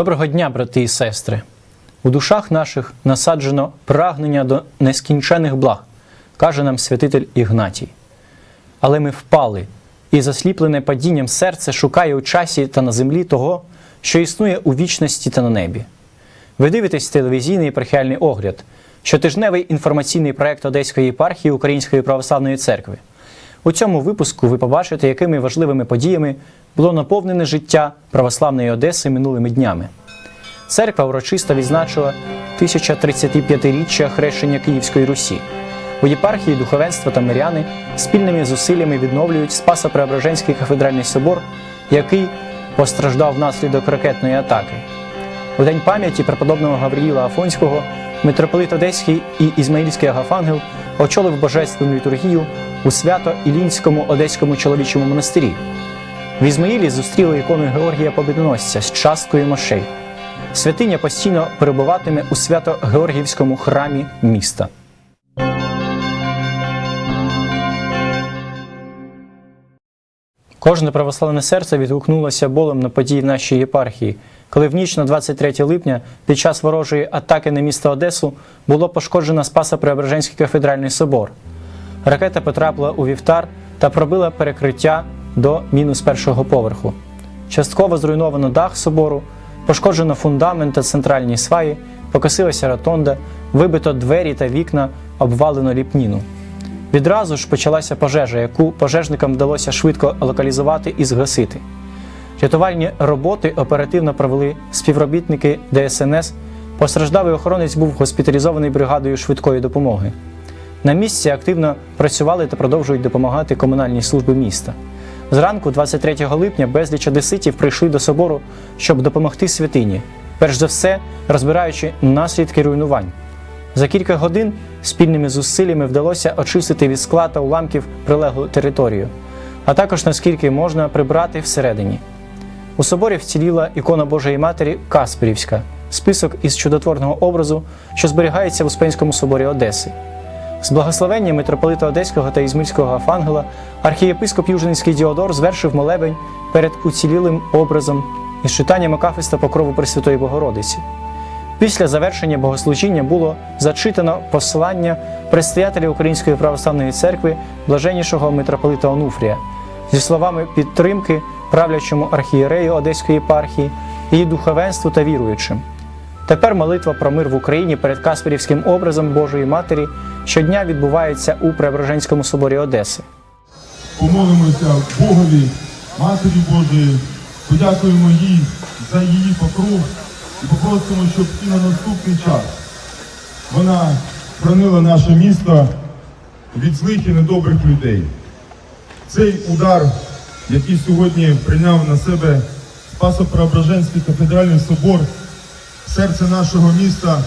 Доброго дня, брати і сестри! У душах наших насаджено прагнення до нескінчених благ, каже нам святитель Ігнатій. Але ми впали, і засліплене падінням серце шукає у часі та на землі того, що існує у вічності та на небі. Ви дивитесь телевізійний прихильний огляд, щотижневий інформаційний проект Одеської єпархії Української православної церкви. У цьому випуску ви побачите, якими важливими подіями було наповнене життя православної Одеси минулими днями. Церква урочисто відзначила 1035-річчя хрещення Київської Русі. У єпархії духовенство та миряни спільними зусиллями відновлюють Спасо-Преображенський кафедральний собор, який постраждав внаслідок ракетної атаки. У день пам'яті преподобного Гавриїла Афонського митрополит Одеський і Ізмаїльський Агафангел очолив божественну літургію у свято-Ілінському Одеському чоловічому монастирі. В Ізмаїлі зустріли ікону Георгія Побідоносця з часткою мошей. Святиня постійно перебуватиме у свято-Георгіївському храмі міста. Кожне православне серце відгукнулося болем на події в нашій єпархії, коли в ніч на 23 липня під час ворожої атаки на місто Одесу було пошкоджено Спасо-Преображенський кафедральний собор. Ракета потрапила у вівтар та пробила перекриття до мінус першого поверху. Частково зруйновано дах собору, пошкоджено фундамент та центральні сваї, покосилася ротонда, вибито двері та вікна, обвалено ліпніну. Відразу ж почалася пожежа, яку пожежникам вдалося швидко локалізувати і згасити. Рятувальні роботи оперативно провели співробітники ДСНС. Постраждалий охоронець був госпіталізований бригадою швидкої допомоги. На місці активно працювали та продовжують допомагати комунальні служби міста. Зранку, 23 липня, безліч одеситів прийшли до собору, щоб допомогти святині, перш за все розбираючи наслідки руйнувань. За кілька годин спільними зусиллями вдалося очистити від скла та уламків прилеглу територію, а також наскільки можна прибрати всередині. У соборі вціліла ікона Божої Матері Касперівська, список із чудотворного образу, що зберігається в Успенському соборі Одеси. З благословення митрополита Одеського та Ізмільського Афангела архієпископ Южинський Діодор звершив молебень перед уцілілим образом із читанням Акафиста покрову Пресвятої Богородиці. Після завершення богослужіння було зачитано послання предстоятеля Української православної церкви блаженнішого митрополита Онуфрія зі словами підтримки правлячому архієрею Одеської єпархії, її духовенству та віруючим. Тепер молитва про мир в Україні перед Касперівським образом Божої Матері щодня відбувається у Преображенському соборі Одеси. помолимося Богові, Матері Божої, подякуємо їй за її покров і попросимо, щоб і на наступний час вона хранила наше місто від злих і недобрих людей. Цей удар, який сьогодні прийняв на себе Спасо-Преображенський кафедральний собор, серце нашого міста,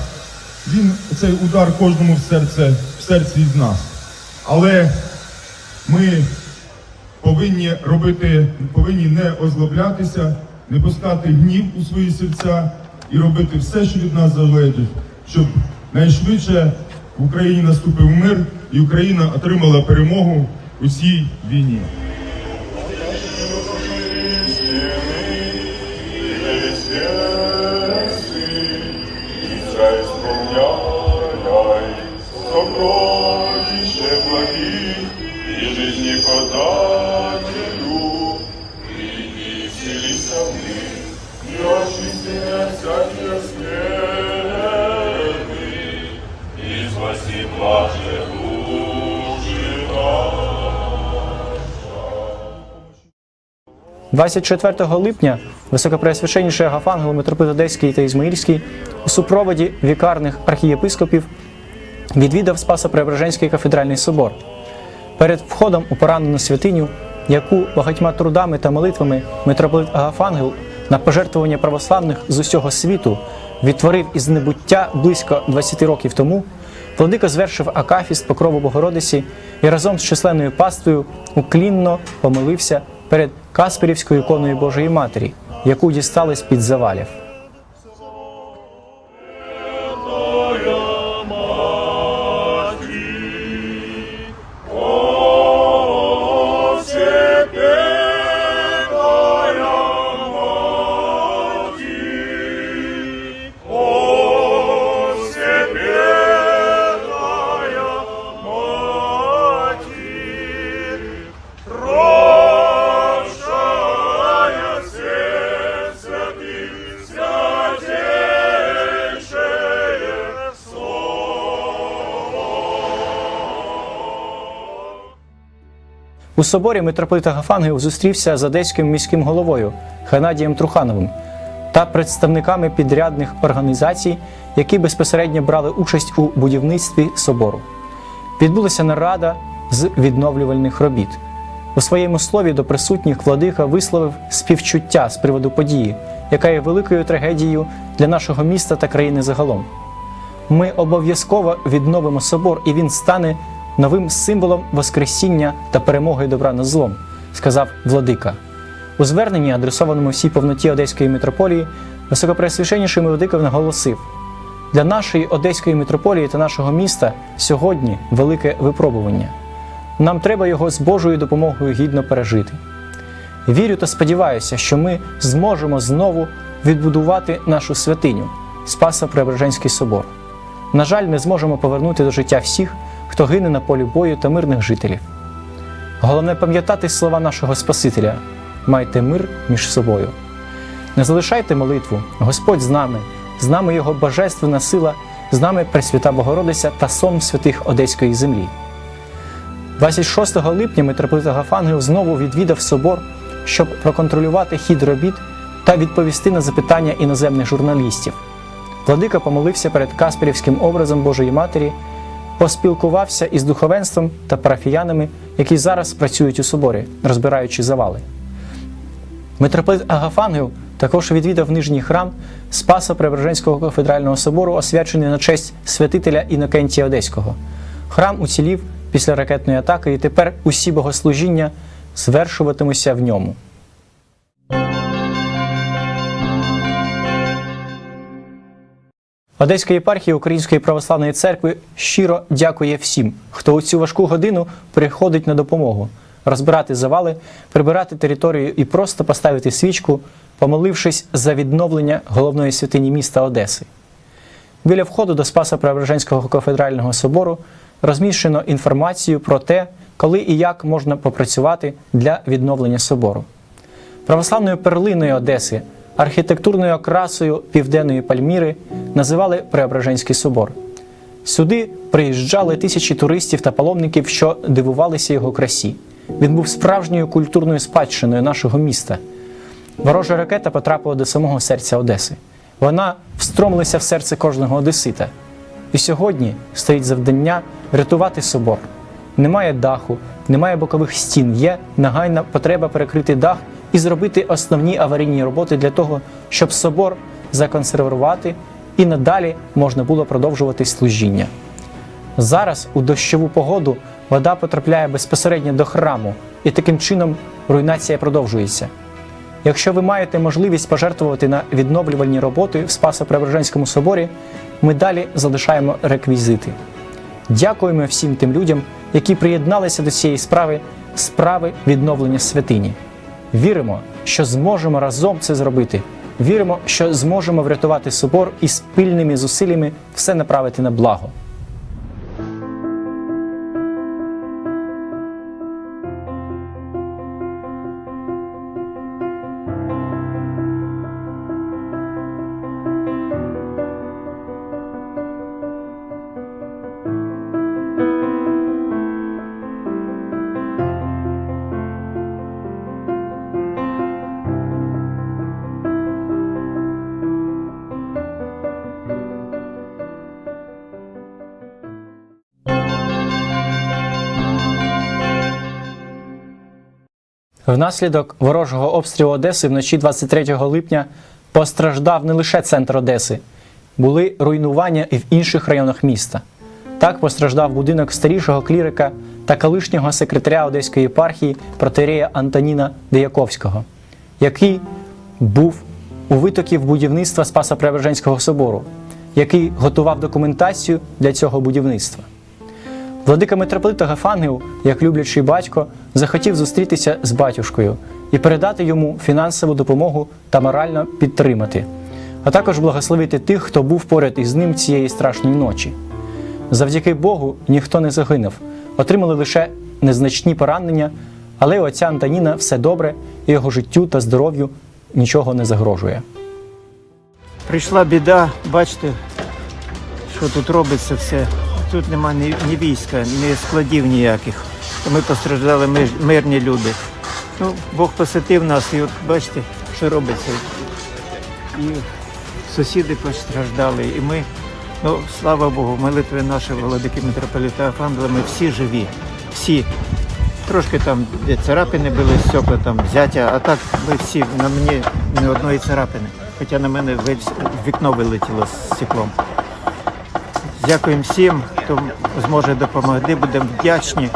він цей удар кожному в серце, в серці із нас. Але ми повинні робити, повинні не озлоблятися, не пускати гнів у свої серця і робити все, що від нас залежить, щоб найшвидше в Україні наступив мир і Україна отримала перемогу у цій війні. Сокровище благих и жизни подателю, 24 липня високопреосвященніший Агафангел, митрополит Одеський та Ізмаїльський у супроводі вікарних архієпископів відвідав Спасо-Преображенський кафедральний собор. Перед входом у поранену святиню, яку багатьма трудами та молитвами митрополит Агафангел на пожертвування православних з усього світу відтворив із небуття близько 20 років тому, владика звершив акафіст покрову Богородиці і разом з численною паствою уклінно помолився перед Касперівською іконою Божої Матері, яку дістали з-під завалів. У соборі митрополит Агафангел зустрівся з одеським міським головою Геннадієм Трухановим та представниками підрядних організацій, які безпосередньо брали участь у будівництві собору. Відбулася нарада з відновлювальних робіт. У своєму слові до присутніх владика висловив співчуття з приводу події, яка є великою трагедією для нашого міста та країни загалом. Ми обов'язково відновимо собор, і він стане новим символом Воскресіння та перемоги добра над злом, сказав владика. У зверненні, адресованому всій повноті Одеської митрополії, високопреосвященніший Мелодиков наголосив: для нашої Одеської митрополії та нашого міста сьогодні велике випробування. Нам треба його з Божою допомогою гідно пережити. Вірю та сподіваюся, що ми зможемо знову відбудувати нашу святиню Спаса Преображенський собор. На жаль, не зможемо повернути до життя всіх, хто гине на полі бою та мирних жителів. Головне пам'ятати слова нашого Спасителя: майте мир між собою. Не залишайте молитву, Господь з нами, з нами Його божественна сила, з нами Пресвята Богородиця та сон святих Одеської землі. 26 липня митрополит Агафангел знову відвідав собор, щоб проконтролювати хід робіт та відповісти на запитання іноземних журналістів. Владика помолився перед Касперівським образом Божої Матері, поспілкувався із духовенством та парафіянами, які зараз працюють у соборі, розбираючи завали. Митрополит Агафангел також відвідав нижній храм Спаса Преображенського кафедрального собору, освячений на честь святителя Інокентія Одеського. Храм уцілів після ракетної атаки, і тепер усі богослужіння звершуватимуться в ньому. Одеська єпархія Української православної церкви щиро дякує всім, хто у цю важку годину приходить на допомогу, розбирати завали, прибирати територію і просто поставити свічку, помолившись за відновлення головної святині міста Одеси. Біля входу до Спаса Преображенського кафедрального собору розміщено інформацію про те, коли і як можна попрацювати для відновлення собору. Православною перлиною Одеси, архітектурною окрасою Південної Пальміри називали Преображенський собор. Сюди приїжджали тисячі туристів та паломників, що дивувалися його красі. Він був справжньою культурною спадщиною нашого міста. Ворожа ракета потрапила до самого серця Одеси. Вона встромилася в серце кожного одесита. І сьогодні стоїть завдання рятувати собор. Немає даху, немає бокових стін, є нагайна потреба перекрити дах і зробити основні аварійні роботи для того, щоб собор законсервувати і надалі можна було продовжувати служіння. Зараз у дощову погоду вода потрапляє безпосередньо до храму, і таким чином руйнація продовжується. Якщо ви маєте можливість пожертвувати на відновлювальні роботи в Спасо-Преображенському соборі, ми далі залишаємо реквізити. Дякуємо всім тим людям, які приєдналися до цієї справи, справи відновлення святині. Віримо, що зможемо разом це зробити. Віримо, що зможемо врятувати собор і спільними зусиллями все направити на благо. Внаслідок ворожого обстрілу Одеси вночі 23 липня постраждав не лише центр Одеси, були руйнування і в інших районах міста. Так постраждав будинок старішого клірика та колишнього секретаря Одеської єпархії протерея Антоніна Деяковського, який був у витоків будівництва Спаса Преображенського собору, який готував документацію для цього будівництва. Владика митрополит Агафангел, як люблячий батько, захотів зустрітися з батюшкою і передати йому фінансову допомогу та морально підтримати, а також благословити тих, хто був поряд із ним цієї страшної ночі. Завдяки Богу ніхто не загинув, отримали лише незначні поранення, але отця Антоніна все добре, і його життю та здоров'ю нічого не загрожує. Прийшла біда, бачите, що тут робиться все. Тут нема ні, ні війська, ні складів ніяких. ми постраждали ми- мирні люди. Ну, Бог посетив нас, і от бачите, що робиться. І сусіди постраждали, і ми, ну, слава Богу, молитви наші владики митрополита Афангела, ми всі живі, всі. Трошки там де царапини були, стекла там взяття, а так ми всі, на мені ні одної царапини. Хоча на мене вікно вилетіло з стеклом. Дякуємо всім, хто зможе допомогти, будемо вдячні.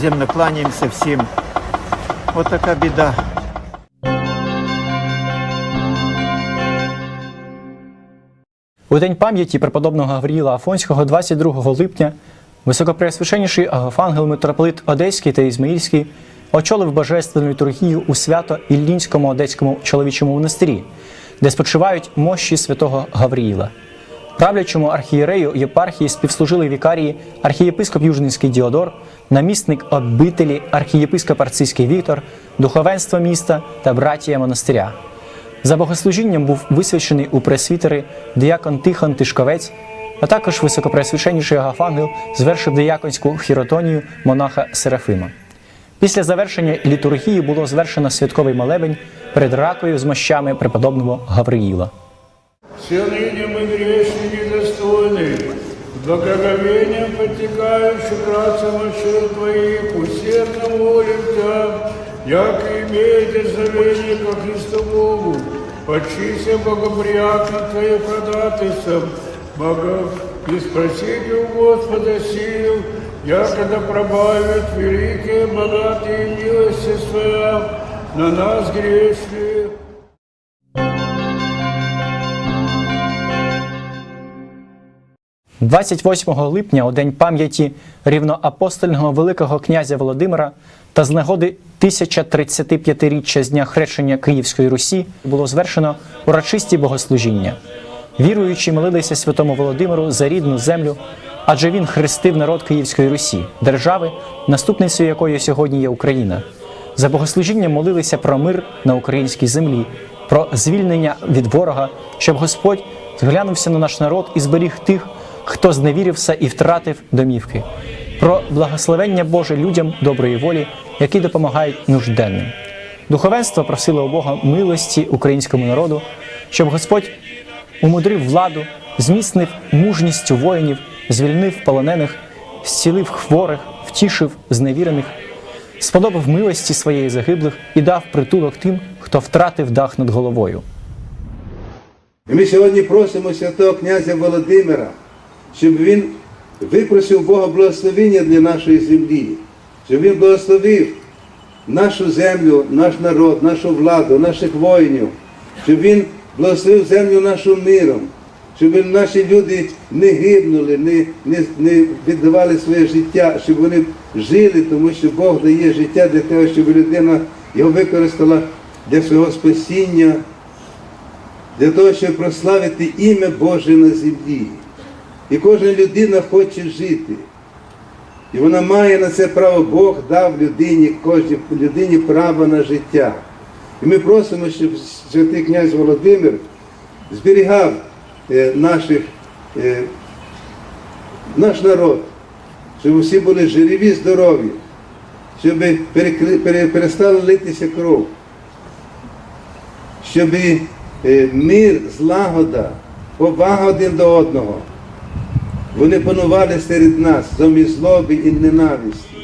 Земно кланяємося всім. От така біда. У день пам'яті преподобного Гавріла Афонського 22 липня високопреосвященніший Агафангел митрополит Одеський та Ізмаїльський очолив божественну літургію у свято Іллінському Одеському чоловічому монастирі, де спочивають мощі святого Гавріїла. Правлячому архієрею єпархії співслужили вікарії архієпископ Южнинський Діодор, намісник обителі архієпископ Арцизький Віктор, духовенство міста та братія монастиря. За богослужінням був висвячений у пресвітери діякон Тихон Тишковець, а також високопресвященніший Агафангел звершив дияконську хіротонію монаха Серафима. Після завершення літургії було звершено святковий молебень перед ракою з мощами преподобного Гавриїла. Все ныне мы грешны недостойны, благоговением подтекающих рацам мощей Твоих, усердно молим Тебя, яко имеет дерзновение ко Христу Богу, почися богоприятно Твоим ходатайством, богов, и спросите у Господа сил, якогда пробавит великие богатые милости Своя на нас грешных. 28 липня, у день пам'яті рівноапостольного Великого князя Володимира та з нагоди 1035-річчя з дня хрещення Київської Русі було звершено урочисті богослужіння. Віруючі молилися святому Володимиру за рідну землю, адже він хрестив народ Київської Русі, держави, наступницею якої сьогодні є Україна. За богослужінням молилися про мир на українській землі, про звільнення від ворога, щоб Господь зглянувся на наш народ і зберіг тих, хто зневірився і втратив домівки, про благословення Боже людям доброї волі, які допомагають нужденним. Духовенство просило у Бога милості українському народу, щоб Господь умудрив владу, зміцнив мужністю воїнів, звільнив полонених, зцілив хворих, втішив зневірених, сподобав милості своєї загиблих і дав притулок тим, хто втратив дах над головою. І ми сьогодні просимо святого князя Володимира, щоб він випросив Бога благословення для нашої землі, щоб він благословив нашу землю, наш народ, нашу владу, наших воїнів, щоб він благословив землю нашу миром, щоб наші люди не гибнули, не, не, не віддавали своє життя, щоб вони жили, тому що Бог дає життя для того, щоб людина його використала для свого спасіння для того, щоб прославити ім'я Боже на землі. І кожна людина хоче жити. І вона має на це право, Бог дав людині, кожній людині право на життя. І ми просимо, щоб святий князь Володимир зберігав е, наших, е, наш народ, щоб усі були живі, здорові, щоб перестала литися кров щоб е, мир, злагода, повага один до одного. Вони панували серед нас замість злоби і ненависті.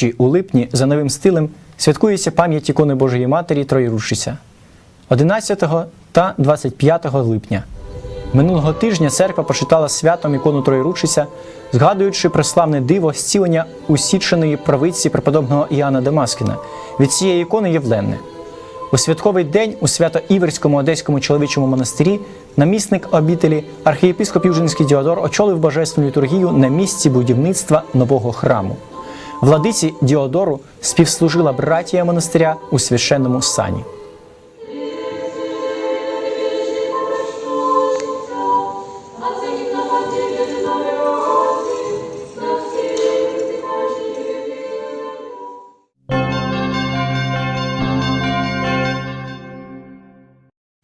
Двічі у липні за новим стилем святкується пам'ять ікони Божої Матері Троєрушиця 11 та 25 липня. Минулого тижня церква почитала святом ікону Троєрушиця, згадуючи преславне диво зцілення усіченої правиці преподобного Іоанна Дамаскіна. Від цієї ікони Євленне. У святковий день у Свято-Іверському Одеському чоловічому монастирі намісник обітелі архієпископ Южинський Діодор очолив божественну літургію на місці будівництва нового храму. Владиці Діодору співслужила братія монастиря у священному сані. –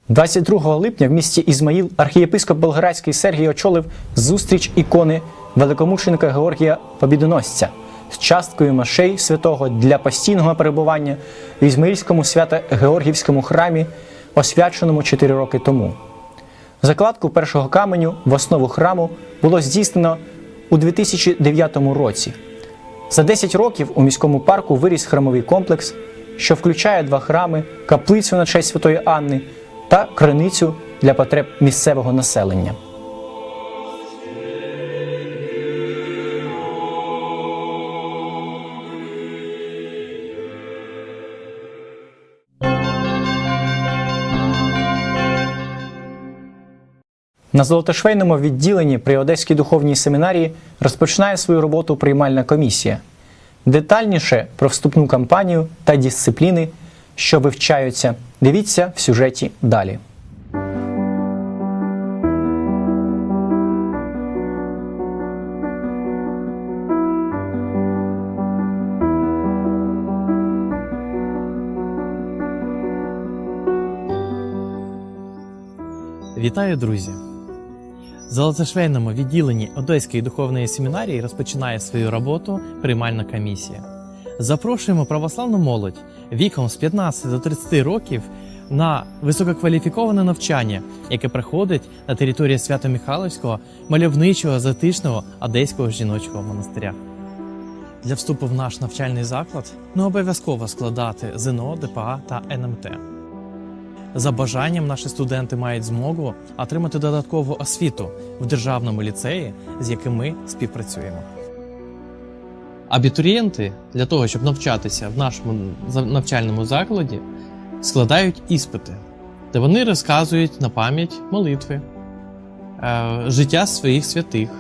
22 липня в місті Ізмаїл архієпископ Болградський Сергій очолив зустріч ікони великомученика Георгія Побідоносця з часткою машей святого для постійного перебування в Ізмаїльському свято-Георгівському храмі, освяченому 4 роки тому. Закладку першого каменю в основу храму було здійснено у 2009 році. За 10 років у міському парку виріс храмовий комплекс, що включає два храми, каплицю на честь Святої Анни та криницю для потреб місцевого населення. На Золотошвейному відділенні при Одеській духовній семінарії розпочинає свою роботу приймальна комісія. Детальніше про вступну кампанію та дисципліни, що вивчаються, дивіться в сюжеті далі. Вітаю, друзі! Золотошвейному відділенні Одеської духовної семінарії розпочинає свою роботу приймальна комісія. Запрошуємо православну молодь віком з 15 до 30 років на висококваліфіковане навчання, яке проходить на території Свято-Михайлівського мальовничого затишного Одеського жіночого монастиря. Для вступу в наш навчальний заклад не обов'язково складати ЗНО, ДПА та НМТ. За бажанням наші студенти мають змогу отримати додаткову освіту в державному ліцеї, з яким ми співпрацюємо. Абітурієнти для того, щоб навчатися в нашому навчальному закладі, складають іспити, де вони розказують на пам'ять молитви, е, життя своїх святих,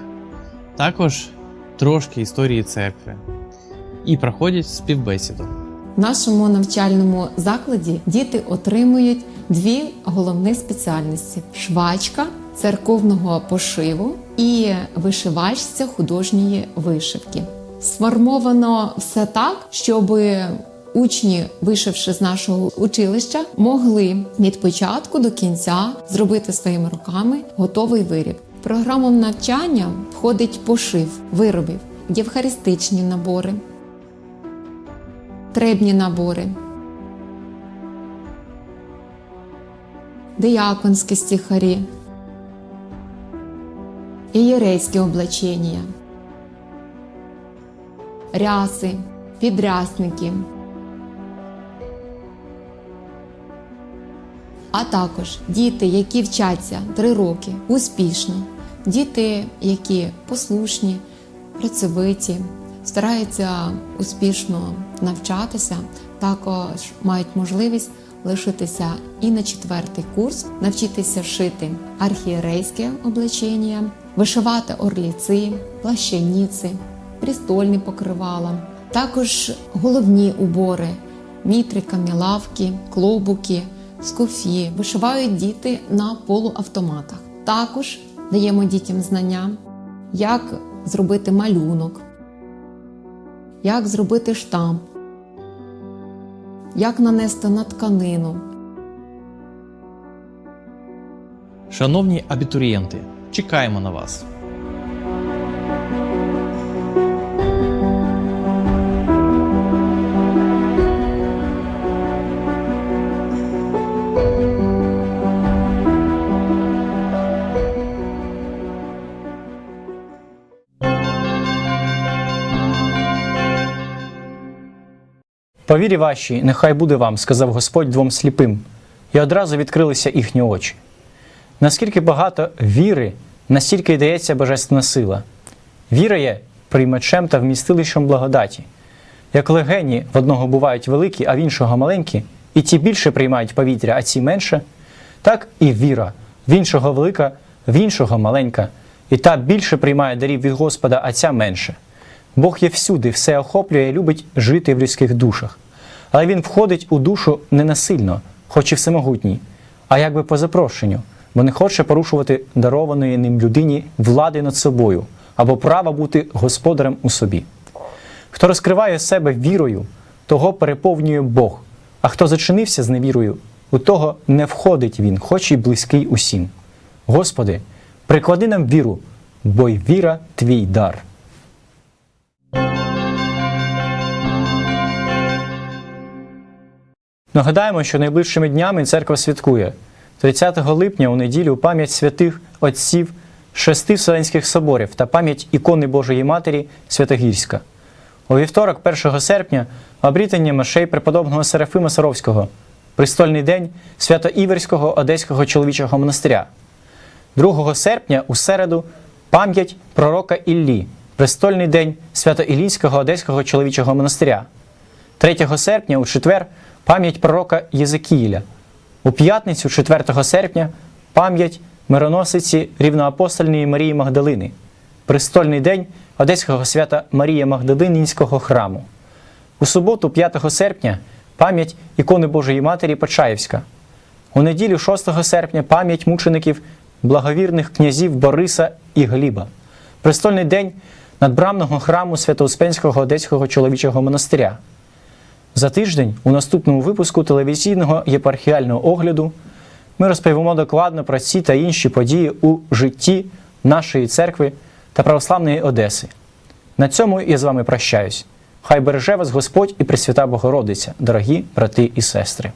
також трошки історії церкви і проходять співбесіду. В нашому навчальному закладі діти отримують дві головні спеціальності: швачка церковного пошиву і вишивачця художньої вишивки. Сформовано все так, щоб учні, вийшовши з нашого училища, могли від початку до кінця зробити своїми руками готовий виріб. В програму навчання входить пошив виробів, євхаристичні набори, требні набори, дияконські стихарі, ієрейські облачення, ряси, підрясники, а також діти, які вчаться три роки успішно, діти, які послушні, працьовиті, стараються успішно навчатися, також мають можливість лишитися і на четвертий курс, навчитися шити архієрейське облачення, вишивати орліці, плащаніці, престольні покривала, також головні убори, мітри, камілавки, клобуки, скуфі. Вишивають діти на полуавтоматах. Також даємо дітям знання, як зробити малюнок, як зробити штамп, як нанести на тканину. Шановні абітурієнти, чекаємо на вас. По вірі вашій, нехай буде вам, сказав Господь двом сліпим, і одразу відкрилися їхні очі. Наскільки багато віри, настільки й дається божественна сила. Віра є приймачем та вмістилищем благодаті. Як легені в одного бувають великі, а в іншого маленькі, і ті більше приймають повітря, а ці менше, так і віра в іншого велика, в іншого маленька, і та більше приймає дарів від Господа, а ця менше. Бог є всюди, все охоплює і любить жити в людських душах. Але він входить у душу не насильно, хоч і всемогутній, а якби по запрошенню, бо не хоче порушувати дарованої ним людині влади над собою або права бути господарем у собі. Хто розкриває себе вірою, того переповнює Бог, а хто зачинився з невірою, у того не входить він, хоч і близький усім. Господи, приклади нам віру, бо й віра твій дар. Нагадаємо, що найближчими днями церква святкує 30 липня у неділю пам'ять святих отців шести Вселенських соборів та пам'ять ікони Божої Матері Святогірська. У вівторок, 1 серпня, обрітання мощей преподобного Серафима Саровського, престольний день Свято-Іверського Одеського чоловічого монастиря. 2 серпня у середу пам'ять пророка Іллі, престольний день Свято-Іллійського Одеського чоловічого монастиря. 3 серпня у четвер пам'ять пророка Єзекіїля. У п'ятницю, 4 серпня, пам'ять мироносиці рівноапостольної Марії Магдалини. Престольний день Одеського свята Марія Магдалинінського храму. У суботу, 5 серпня, пам'ять ікони Божої Матері Почаївська. У неділю 6 серпня пам'ять мучеників благовірних князів Бориса і Гліба. Престольний день надбрамного храму Свято-Успенського Одеського чоловічого монастиря. За тиждень у наступному випуску телевізійного єпархіального огляду ми розповімо докладно про ці та інші події у житті нашої церкви та православної Одеси. На цьому я з вами прощаюсь. Хай береже вас Господь і Пресвята Богородиця, дорогі брати і сестри.